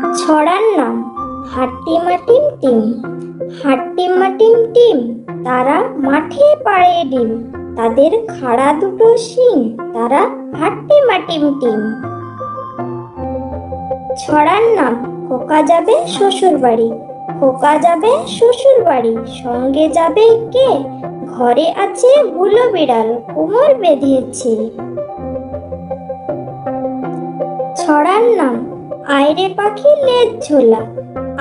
ছড়ার নাম হাট্টিমা টিম টিম। হাট্টিমা টিম টিম, তারা মাঠে পাড়ে ডিম। তাদের খাড়া দুটো শিং, তারা হাট্টিমা টিম টিম। ছড়ার নাম খোকা যাবে শ্বশুর বাড়ি। খোকা যাবে শ্বশুর বাড়ি, সঙ্গে যাবে কে? ঘরে আছে বুলো বিড়াল, কোমর বেঁধেছে। ছড়ার নাম আয়রে পাখি লেজ ঝোলা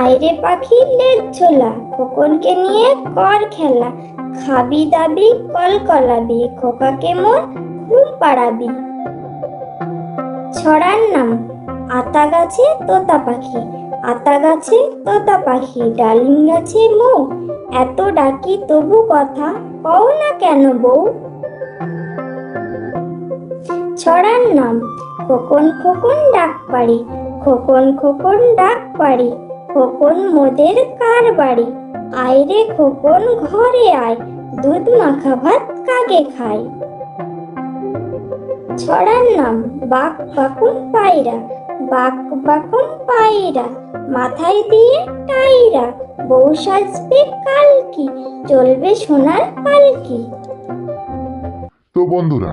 আয়রে পাখি লেজ ঝোলা, খোকনকে নিয়ে কর খেলা, খাবি দাবি, কল কলাবি, খোকাকে মোর ঘুম পাড়াবি। ছড়ার নাম, আতা গাছে তোতা পাখি, আতা গাছে তোতা পাখি, ডালিম গাছে মৌ, এত ডাকি তবু কথা কও না কেন বউ? ছড়ার নাম, খোকন খোকন ডাক পারি খোকন খোকন ডাক পারি খোকন মোদের কার বাড়ি? আয়রে খোকন, ঘরে আয়, দুধ মাখা ভাত কাকে খায়? ছড়ার নাম, বাক বাকুন পায়রা, বাক বাকুন পায়রা, মাথায় দিয়ে টাইরা, বউ সাজবে কালকি, চলবে সোনার পালকি। তো বন্ধুরা